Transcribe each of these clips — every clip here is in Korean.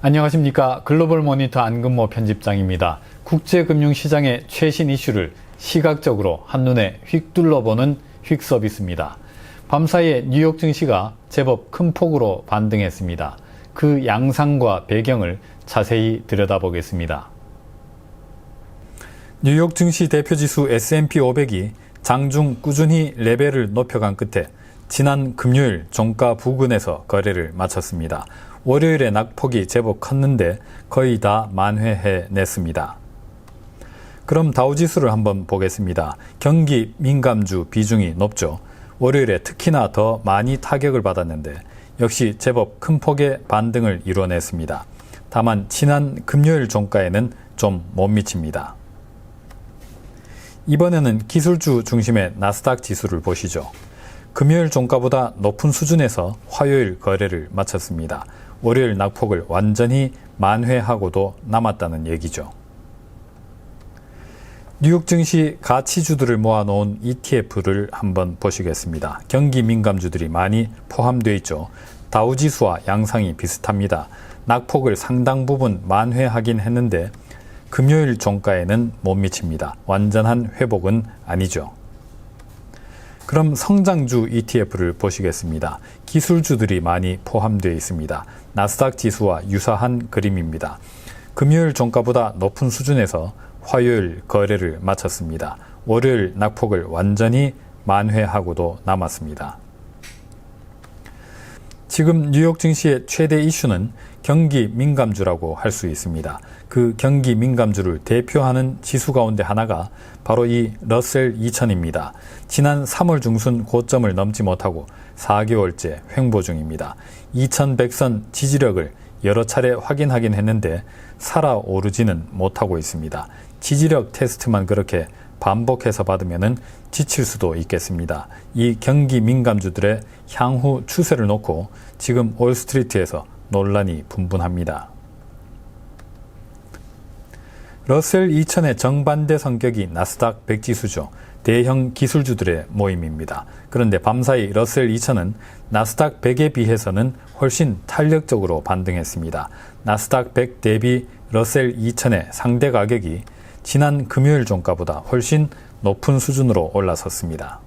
안녕하십니까. 글로벌 모니터 안근모 편집장입니다. 국제금융시장의 최신 이슈를 시각적으로 한눈에 휙 둘러보는 휙 서비스입니다. 밤사이에 뉴욕 증시가 제법 큰 폭으로 반등했습니다. 그 양상과 배경을 자세히 들여다보겠습니다. 뉴욕 증시 대표지수 S&P 500이 장중 꾸준히 레벨을 높여간 끝에 지난 금요일 종가 부근에서 거래를 마쳤습니다. 월요일에 낙폭이 제법 컸는데 거의 다 만회해 냈습니다. 그럼 다우지수를 한번 보겠습니다. 경기 민감주 비중이 높죠. 월요일에 특히나 더 많이 타격을 받았는데 역시 제법 큰 폭의 반등을 이뤄냈습니다. 다만 지난 금요일 종가에는 좀 못 미칩니다. 이번에는 기술주 중심의 나스닥 지수를 보시죠. 금요일 종가보다 높은 수준에서 화요일 거래를 마쳤습니다. 월요일 낙폭을 완전히 만회하고도 남았다는 얘기죠. 뉴욕 증시 가치주들을 모아놓은 ETF를 한번 보시겠습니다. 경기 민감주들이 많이 포함되어 있죠. 다우지수와 양상이 비슷합니다. 낙폭을 상당 부분 만회하긴 했는데 금요일 종가에는 못 미칩니다. 완전한 회복은 아니죠. 그럼 성장주 ETF를 보시겠습니다. 기술주들이 많이 포함되어 있습니다. 나스닥 지수와 유사한 그림입니다. 금요일 종가보다 높은 수준에서 화요일 거래를 마쳤습니다. 월요일 낙폭을 완전히 만회하고도 남았습니다. 지금 뉴욕 증시의 최대 이슈는 경기 민감주라고 할 수 있습니다. 그 경기 민감주를 대표하는 지수 가운데 하나가 바로 이 러셀 2000입니다. 지난 3월 중순 고점을 넘지 못하고 4개월째 횡보 중입니다. 2100선 지지력을 여러 차례 확인하긴 했는데 살아오르지는 못하고 있습니다. 지지력 테스트만 그렇게 반복해서 받으면 지칠 수도 있겠습니다. 이 경기 민감주들의 향후 추세를 놓고 지금 올스트리트에서 논란이 분분합니다. 러셀 2000의 정반대 성격이 나스닥 100지수죠. 대형 기술주들의 모임입니다. 그런데 밤사이 러셀 2000은 나스닥 100에 비해서는 훨씬 탄력적으로 반등했습니다. 나스닥 100 대비 러셀 2000의 상대 가격이 지난 금요일 종가보다 훨씬 높은 수준으로 올라섰습니다.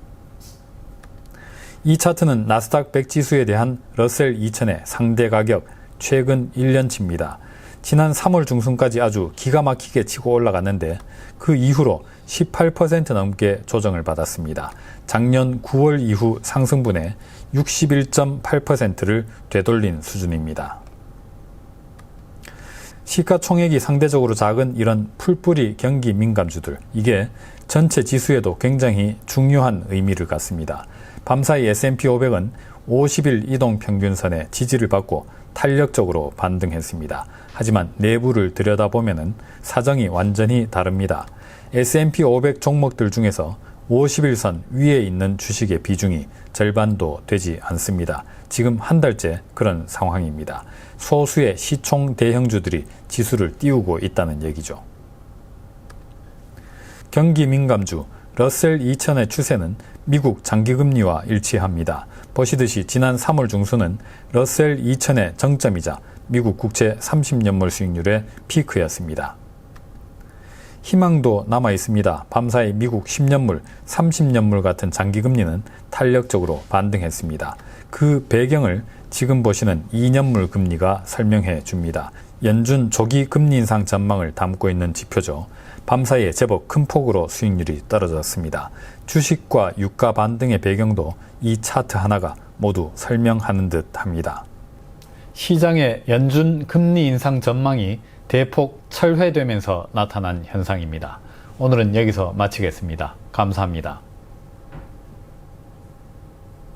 이 차트는 나스닥 100 지수에 대한 러셀 2000의 상대 가격 최근 1년치입니다. 지난 3월 중순까지 아주 기가 막히게 치고 올라갔는데 그 이후로 18% 넘게 조정을 받았습니다. 작년 9월 이후 상승분의 61.8%를 되돌린 수준입니다. 시가총액이 상대적으로 작은 이런 풀뿌리 경기 민감주들, 이게 전체 지수에도 굉장히 중요한 의미를 갖습니다. 밤사이 S&P 500은 50일 이동 평균선의 지지를 받고 탄력적으로 반등했습니다. 하지만 내부를 들여다보면 사정이 완전히 다릅니다. S&P 500 종목들 중에서 50일선 위에 있는 주식의 비중이 절반도 되지 않습니다. 지금 한 달째 그런 상황입니다. 소수의 시총 대형주들이 지수를 띄우고 있다는 얘기죠. 경기 민감주 러셀 2000의 추세는 미국 장기금리와 일치합니다. 보시듯이 지난 3월 중순은 러셀 2000의 정점이자 미국 국채 30년물 수익률의 피크였습니다. 희망도 남아 있습니다. 밤사이 미국 10년물, 30년물 같은 장기금리는 탄력적으로 반등했습니다. 그 배경을 지금 보시는 2년물 금리가 설명해 줍니다. 연준 조기 금리 인상 전망을 담고 있는 지표죠. 밤사이에 제법 큰 폭으로 수익률이 떨어졌습니다. 주식과 유가 반등의 배경도 이 차트 하나가 모두 설명하는 듯 합니다. 시장의 연준 금리 인상 전망이 대폭 철회되면서 나타난 현상입니다. 오늘은 여기서 마치겠습니다. 감사합니다.